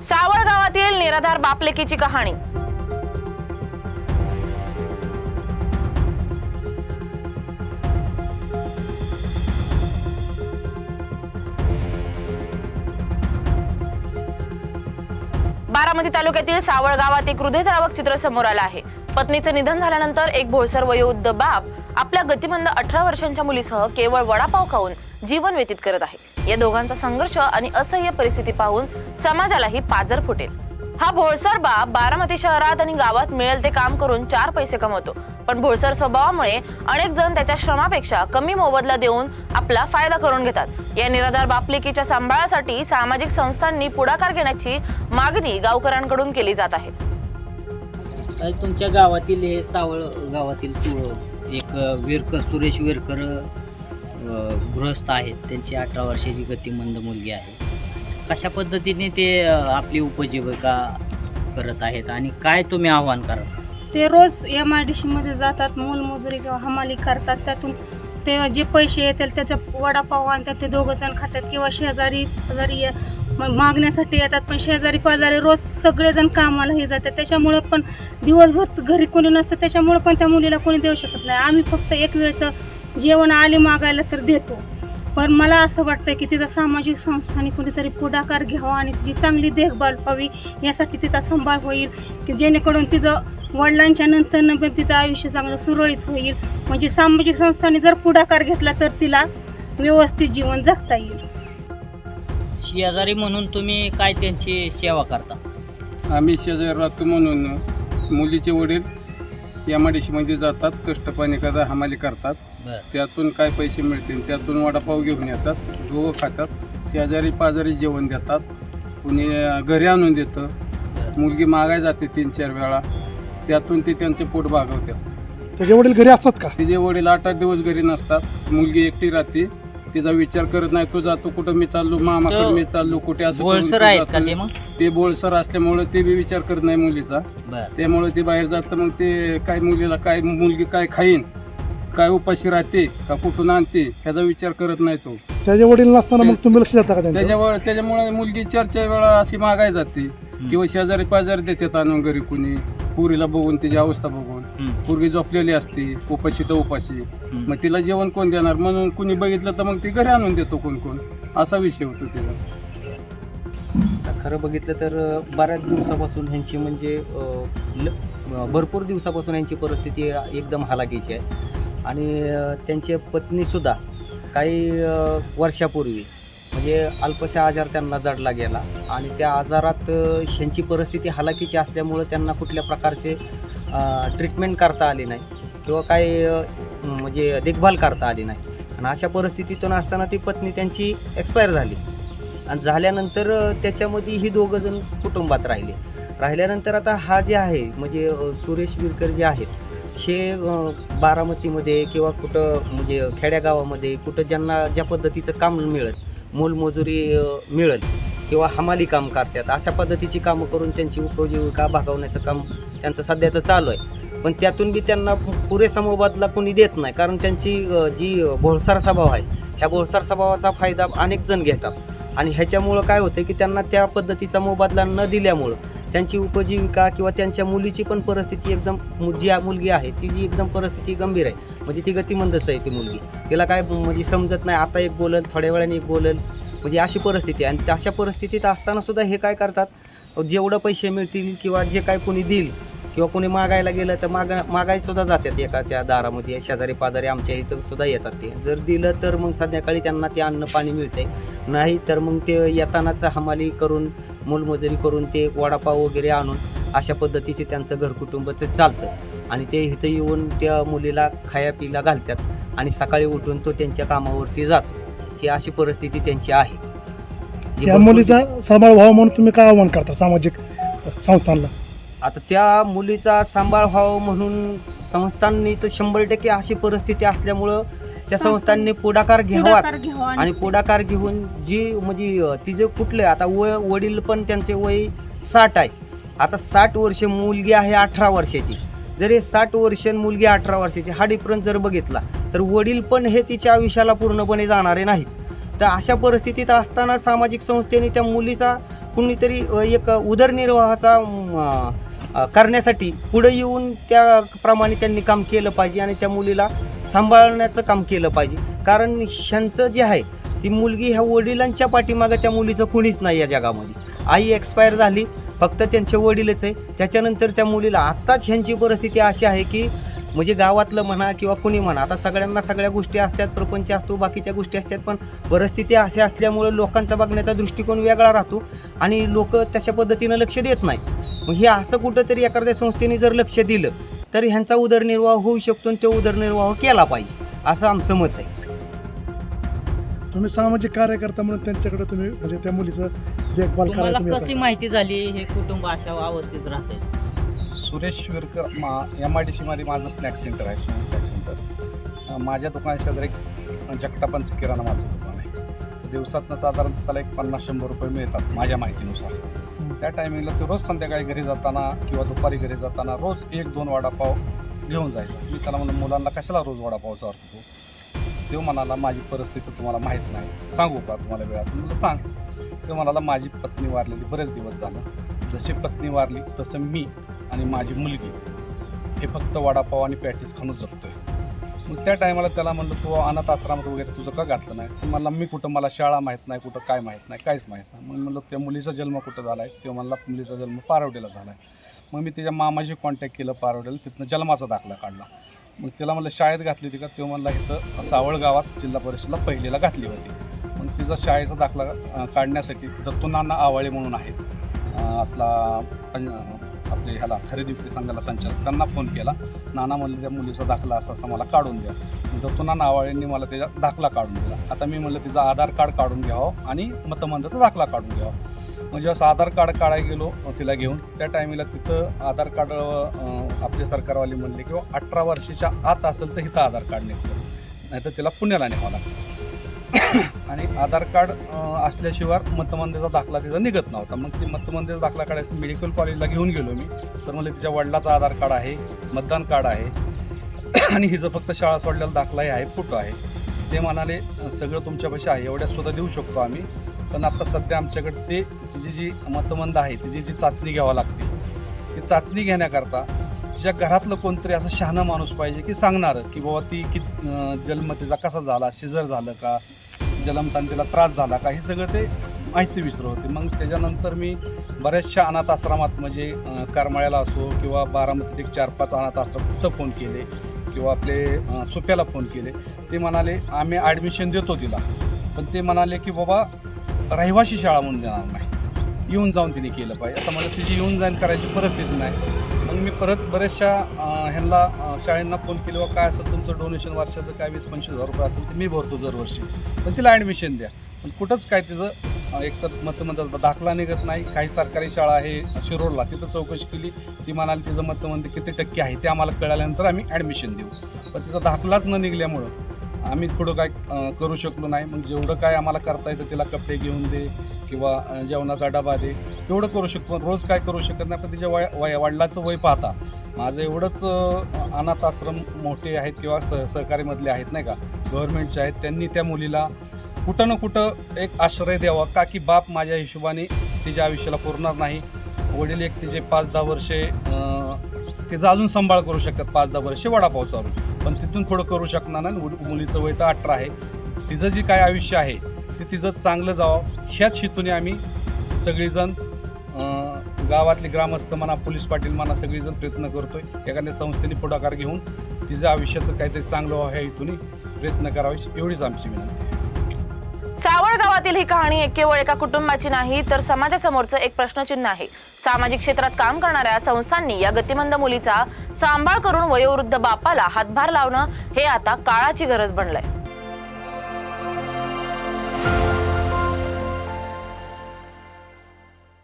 सावळ गावातील निराधार बापलेकीची कहाणी. बारामती तालुक्यातील सावळ गावात एक हृदयद्रावक चित्र समोर आलं आहे. पत्नीचं निधन झाल्यानंतर एक भोळसर वयोवृद्ध बाप आपल्या गतिमंद अठरा वर्षांच्या मुलीसह केवळ वडापाव खाऊन जीवन व्यतीत करत आहे. या दोघांचा संघर्ष आणि असह्य परिस्थिती पाहून समाजालाही पाजर फुटेल. हा भोळसर बाप बारामती शहरात आणि गावात मिळेल ते काम करून चार पैसे कमवतो. पण भोळसर स्वभावामुळे अनेक जण त्याच्या श्रमापेक्षा कमी मोबदला देऊन आपला फायदा करून घेतात. या निराधार बापलिकीच्या सांभाळासाठी सामाजिक संस्थांनी पुढाकार घेण्याची मागणी गावकऱ्यांकडून केली जात आहे. तुमच्या गावातील हे सावळ गावातील एक विरकर सुरेश विरकर गृहस्थ आहेत. त्यांची अठरा वर्षाची गतिमंद मुलगी आहे. कशा पद्धतीने ते आपली उपजीविका करत आहेत आणि काय तुम्ही आव्हान करा ते रोज एम आय डी सीमध्ये जातात मोलमजुरी किंवा हमाली करतात. त्यातून ते जे पैसे येतील त्याचा वडापाव आणतात. ते दोघं जण खातात किंवा शेजारी जरी मागण्यासाठी येतात पण शेजारी पाजारी रोज सगळेजण कामाला हे जातात. त्याच्यामुळं पण दिवसभर घरी कोणी नसतं. त्याच्यामुळं पण त्या मुलीला कोणी देऊ शकत नाही. आम्ही फक्त एक वेळचं जेवण आले मागायला तर देतो. पण मला असं वाटतं की तिचा सामाजिक संस्थांनी कुणीतरी पुढाकार घ्यावा आणि तिची चांगली देखभाल व्हावी यासाठी तिचा सांभाळ होईल की जेणेकरून तिचं वडिलांच्या नंतर पण तिचं आयुष्य चांगलं सुरळीत होईल. म्हणजे सामाजिक संस्थांनी जर पुढाकार घेतला तर तिला व्यवस्थित जीवन जगता येईल. शेजारी म्हणून तुम्ही काय त्यांची सेवा करता? आम्ही शेजारी राहतो म्हणून मुलीचे वडील एमआयडीसीमध्ये जातात कष्टपाणी करतात हमाली करतात. बरं. त्यातून काय पैसे मिळतील? त्यातून वडापाव घेऊन येतात दोघं खातात शेजारी पाजारी जेवण देतात कुणी अं, घरी आणून देतं. मुलगी मागाय जाते तीन चार वेळा. त्यातून ते त्यांचे पोट भागवतात. त्याचे वडील घरी असतात का? तिचे वडील आठ आठ दिवस घरी नसतात. मुलगी एकटी राहते. तिचा विचार करत नाही तो जातो कुठं? मी चाललो मामाकडे मी चाललो कुठे असं करून तो आहेत का जातो. ते मग? ते बोळसर असल्यामुळं ते बी विचार करत नाही मुलीचा. बरं. त्यामुळे ते बाहेर जातं मग ते काय मुलीला काय मुलगी काय खाईन काय उपाशी राहते का कुठून आणते ह्याचा विचार करत नाही तो. त्याचे वडील नसताना मग तुम्ही लक्ष देता का त्यांच्या त्याच्यावर त्याच्यामुळे मुलगी चार चार वेळा अशी मागाय जाते. किंवा शेजारी पाजारी देतात आणून घरी कुणी. पुरीला बघून तिची अवस्था बघून. पूर्वी झोपलेली असते उपाशी तर उपाशी. मग तिला जेवण कोण देणार? म्हणून कुणी बघितलं तर मग ती घरी आणून देतो कोण कोण. असा विषय होतो आता खरं बघितलं तर बऱ्याच दिवसापासून ह्यांची म्हणजे भरपूर दिवसापासून यांची परिस्थिती एकदम हलाखीची आहे. आणि त्यांची पत्नीसुद्धा काही वर्षापूर्वी म्हणजे अल्पशा आजार त्यांना जडला गेला. आणि त्या आजारात ह्यांची परिस्थिती हलाखीची असल्यामुळं त्यांना कुठल्या प्रकारचे ट्रीटमेंट करता आली नाही किंवा काही म्हणजे देखभाल करता आली नाही. आणि अशा परिस्थितीतून असताना ती पत्नी त्यांची एक्सपायर झाली. आणि झाल्यानंतर त्याच्यामध्ये ही दोघं जण कुटुंबात राहिले. राहिल्यानंतर आता हा जे आहे म्हणजे सुरेश विरकर जे आहेत हे बारामतीमध्ये किंवा कुठं म्हणजे खेड्यागावामध्ये कुठं ज्यांना ज्या पद्धतीचं काम मिळत मोलमजुरी मिळत किंवा हमाली काम करतात. अशा पद्धतीची कामं करून त्यांची उपजीविका भागवण्याचं काम त्यांचं सध्याचं चालू आहे. पण त्यातून बी त्यांना पुरेसा मोबदला कोणी देत नाही. कारण त्यांची जी भोळसार स्वभाव आहे ह्या भोळसार स्वभावाचा फायदा अनेक जण घेतात. आणि ह्याच्यामुळं काय होतं की त्यांना त्या पद्धतीचा मोबदला न दिल्यामुळं त्यांची उपजीविका किंवा त्यांच्या मुलीची पण परिस्थिती एकदम जी मुलगी आहे ती जी एकदम परिस्थिती गंभीर आहे. म्हणजे ती गतिमंदच आहे ती मुलगी. तिला काय म्हणजे समजत नाही. आता एक बोलल थोड्या वेळाने एक बोलल. म्हणजे अशी परिस्थिती आहे. आणि तशा परिस्थितीत असताना सुद्धा हे काय करतात? जेवढं पैसे मिळतील किंवा जे काय कोणी देईल किंवा कोणी मागायला गेलं तर मागा मागायसुद्धा जातात एकाच्या दारामध्ये. शेजारी पाजारी आमच्या इथं सुद्धा येतात ते. जर दिलं तर मग संध्याकाळी त्यांना ते अन्न पाणी मिळते नाही तर मग ते येतानाच हमाली करून मोलमजुरी करून ते वडापाव वगैरे आणून अशा पद्धतीचे त्यांचं घरकुटुंब ते चालतं. आणि ते इथं येऊन त्या मुलीला खाया पिला घालतात. आणि सकाळी उठून तो त्यांच्या कामावरती जातो. ही अशी परिस्थिती त्यांची आहे. जी भरपूर मुलीचा सांभाळ व्हावा म्हणून तुम्ही काय आव्हान करता सामाजिक संस्थांना? आता त्या मुलीचा सांभाळ व्हावं म्हणून संस्थांनी तर शंभर टक्के अशी परिस्थिती असल्यामुळं त्या संस्थांनी पुढाकार घ्यावाच. पुढाकार घ्यावा आणि पुढाकार घेऊन जी म्हणजे अं, तिचे कुठले आता वय वडील पण त्यांचे वय साठ आहे. आता साठ वर्ष मुलगी आहे अठरा वर्षाची. जर हे साठ वर्ष मुलगी अठरा वर्षाची हा डिफरन्स जर बघितला तर वडील पण हे तिच्या आयुष्याला पूर्णपणे जाणारे नाहीत. तर अशा परिस्थितीत असताना सामाजिक संस्थेने त्या मुलीचा कुणीतरी एक उदरनिर्वाहाचा करण्यासाठी पुढे येऊन त्याप्रमाणे त्यांनी काम केलं पाहिजे आणि त्या मुलीला सांभाळण्याचं काम केलं पाहिजे. कारण ह्यांचं जे आहे ती मुलगी ह्या वडिलांच्या पाठीमागं त्या मुलीचं कुणीच नाही या जगामध्ये. आई एक्सपायर झाली फक्त त्यांचे वडीलच आहे. त्याच्यानंतर त्या मुलीला आत्ताच ह्यांची परिस्थिती अशी आहे की म्हणजे गावातलं म्हणा किंवा कुणी म्हणा आता सगळ्यांना सगळ्या गोष्टी असतात प्रपंच असतो बाकीच्या गोष्टी असतात पण परिस्थिती अशी असल्यामुळं लोकांचा बघण्याचा दृष्टिकोन वेगळा राहतो आणि लोक तशा पद्धतीनं लक्ष देत नाही मग हे असं कुठंतरी एखाद्या संस्थेने जर लक्ष दिलं तर ह्यांचा उदरनिर्वाह होऊ शकतो आणि तो उदरनिर्वाह केला पाहिजे असं आमचं मत आहे. तुम्ही सामाजिक कार्यकर्ता म्हणून त्यांच्याकडे तुम्ही म्हणजे त्या मुलीचं देखभाल करायला तुम्हाला तुम्ही कशी. माहिती झाली हे कुटुंब अशा अवस्थेत राहते सुरेश विरकर मा एम आय डी सीमध्ये माझं स्नॅक सेंटर आहे सुन स्नॅक सेंटर अं, माझ्या दुकानाच्या शेजारी एक जगतापांचं किराणा माझं दुकान आहे. तर दिवसातनं साधारणतः त्याला एक पन्नास शंभर रुपये मिळतात माझ्या माहितीनुसार. त्या टायमिंगला तो रोज संध्याकाळी घरी जाताना किंवा दुपारी घरी जाताना रोज एक दोन वडापाव घेऊन जायचा. मी त्याला म्हणलं मुलांना कशाला रोज वडापावचा अर्थ तू? तो म्हणाला माझी परिस्थिती तुम्हाला माहीत नाही. सांगू का तुम्हाला वेळ असं म्हणलं सांग. तो म्हणाला माझी पत्नी वारलेली बरेच दिवस झालं. जशी पत्नी वारली तसं मी आणि माझी मुलगी हे फक्त वडापाव आणि पॅटीस खाणून जगतोय. मग त्या टायमाला त्याला म्हणलं तू अनाथ आश्रमात वगैरे तुझं का घातलं नाही? तर मला मी कुठं मला शाळा माहीत नाही कुठं काय माहीत नाही काहीच माहीत नाही. मग म्हणलं त्या मुलीचा जन्म कुठं झाला आहे तो म्हणला मुलीचा जन्म पारवडीला झाला आहे मग मी त्याच्या मामाशी कॉन्टॅक्ट केलं पारवडेला तिथनं जन्माचा दाखला काढला. मग त्याला म्हणलं शाळेत घातली होती का? तो म्हणला इथं सावळ गावात जिल्हा परिषदला पहिलीला घातली होती. मग तिचा शाळेचा दाखला काढण्यासाठी दत्तूनाना आवाळे म्हणून आहेत. आपला आपले ह्याला खरेदी विक्री संघाला संचालक त्यांना फोन केला. नाना म्हणले त्या मुलीचा दाखला असा असा मला काढून द्या. मग दत्तूना नावाळेंनी मला त्याचा दाखला काढून दिला. आता मी म्हणलं तिचा आधार कार्ड काढून घ्यावं आणि मतमंदाचा दाखला काढून घ्यावा. म्हणजे असं आधार कार्ड काढायला गेलो तिला घेऊन. त्या टायमिला तिथं आधार कार्ड आपले सरकारवाले म्हणले किंवा अठरा वर्षाच्या आत असेल तर इथं आधार कार्ड निघतं. नाहीतर तिला पुण्याला न्यावं लागतं. आणि आधार कार्ड असल्याशिवाय मतमंदेचा दाखला तिचा निघत नव्हता. मग ती मतमंदेचा दाखला काढायचं मेडिकल कॉलेजला घेऊन गेलो मी. सर मला तिच्या वडिलाचा आधार कार्ड आहे मतदान कार्ड आहे. आणि हिचं फक्त शाळा सोडलेला दाखलाही आहे फोटो आहे. ते म्हणाले सगळं तुमच्यापाशी आहे एवढ्या सुद्धा देऊ शकतो आम्ही. पण आता सध्या आमच्याकडे ते तिची जी मतमंद आहे तिची जी चाचणी घ्यावं लागते ती चाचणी घेण्याकरता तिच्या घरातलं कोणतरी असं शहाणा माणूस पाहिजे की सांगणारं की बाबा ती कि जन्म तिचा कसा झाला शिजर झालं का जन्मताना तिला त्रास झाला का हे सगळं ते माहिती विसरत होते मग त्याच्यानंतर मी बऱ्याचशा अनाथ आश्रमात म्हणजे करमाळ्याला असो किंवा बारामतीत एक चार पाच अनाथ आश्रम तिथं फोन केले किंवा आपले सोप्याला सुप्याला फोन केले. ते म्हणाले आम्ही ॲडमिशन देतो तिला. पण ते म्हणाले की बाबा रहिवाशी शाळा म्हणून देणार नाही. येऊन जाऊन तिने केलं पाहिजे. आता मला तिची येऊन जाऊन करायची परिस्थिती नाही. मग मी परत बऱ्याचशा ह्यांना शाळेंना फोन केलं व काय असेल तुमचं डोनेशन वर्षाचं काय वीस पंचवीस हजार रुपये असेल ते मी भरतो दरवर्षी. पण तिला ॲडमिशन द्या. पण कुठंच काय तिचं एक तर मतमंद दाखला निघत नाही. काही सरकारी शाळा आहे शिरोडला. तिथं चौकशी केली. ती म्हणाली तिचं मतमंदी किती टक्के आहे ते आम्हाला कळाल्यानंतर आम्ही ॲडमिशन देऊ. पण तिचा दाखलाच न निघल्यामुळं आम्ही पुढं काय करू शकलो नाही. मग जेवढं काय आम्हाला करता येतं तिला कपडे घेऊन दे किंवा जेवणाचा डबा दे एवढं करू शकतो. पण रोज काय करू शकत नाही. पण तिच्या वय वय वडिलाचं वय पाहता. माझं एवढंच अनाथ आश्रम मोठे आहेत किंवा स सहकारीमधले आहेत नाही का. गव्हर्नमेंटचे आहेत. त्यांनी त्या मुलीला कुठं ना कुठं एक आश्रय द्यावा. का की बाप माझ्या हिशोबाने तिच्या आयुष्याला पुरणार नाही. वडील एक तिचे पाच दहा वर्षे अं, तिचा अजून सांभाळ करू शकतात पाच दहा वर्षे वडापाव चालू. पण तिथून पुढं करू शकणार नाही. मुलीचं वय तर अठरा आहे. तिचं जे काय आयुष्य आहे ते तिचं चांगलं जावं. ह्याच हेतूने आम्ही सगळीजण गावातले ग्रामस्थ म्हणा पोलीस पाटील म्हणा सगळीजण प्रयत्न करतोय. एखाद्या संस्थेने पुढाकार घेऊन तिचं आयुष्याचं काहीतरी चांगलं व्हावं ह्या हेतूने प्रयत्न करावे एवढीच आमची विनंती आहे. सावळ गावातील ही कहाणी एक केवळ एका कुटुंबाची नाही तर समाजासमोरचं एक प्रश्नचिन्ह आहे. सामाजिक क्षेत्रात काम करणाऱ्या संस्थांनी या गतिमंद मुलीचा सांभाळ करून वयोवृद्ध बापाला हातभार लावणं हे आता काळाची गरज बनलंय.